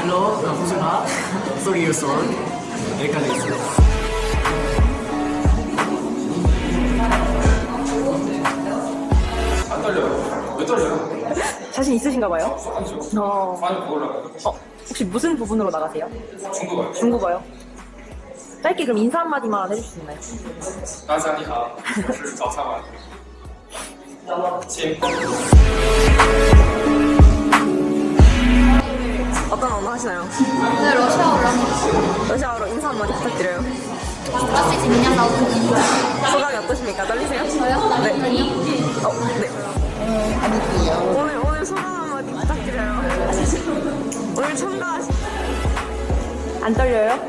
Hello, 나 호준아. Three years old. 여기까지 하겠습니다. 안 떨려요. 왜 떨려요? 자신 있으신가 봐요? 아니죠. 어, 많이 먹으려고. 어, 혹시 무슨 부분으로 나가세요? 중국어요. 중국어요? 짧게 그럼 인사 한마디만 해줄 수 있나요? 大家你好，我是早餐碗。请 뭐 하시나요? 오늘 러시아어로 합니다. 러시아어로 인사 한마디 부탁드려요. 러시아 그냥 나오는 소감이 어떠십니까? 떨리세요? 저요? 네. 어, 네. 아니요. 오늘 오늘 소감 한마디 부탁드려요. 오늘 참가하신 안 떨려요?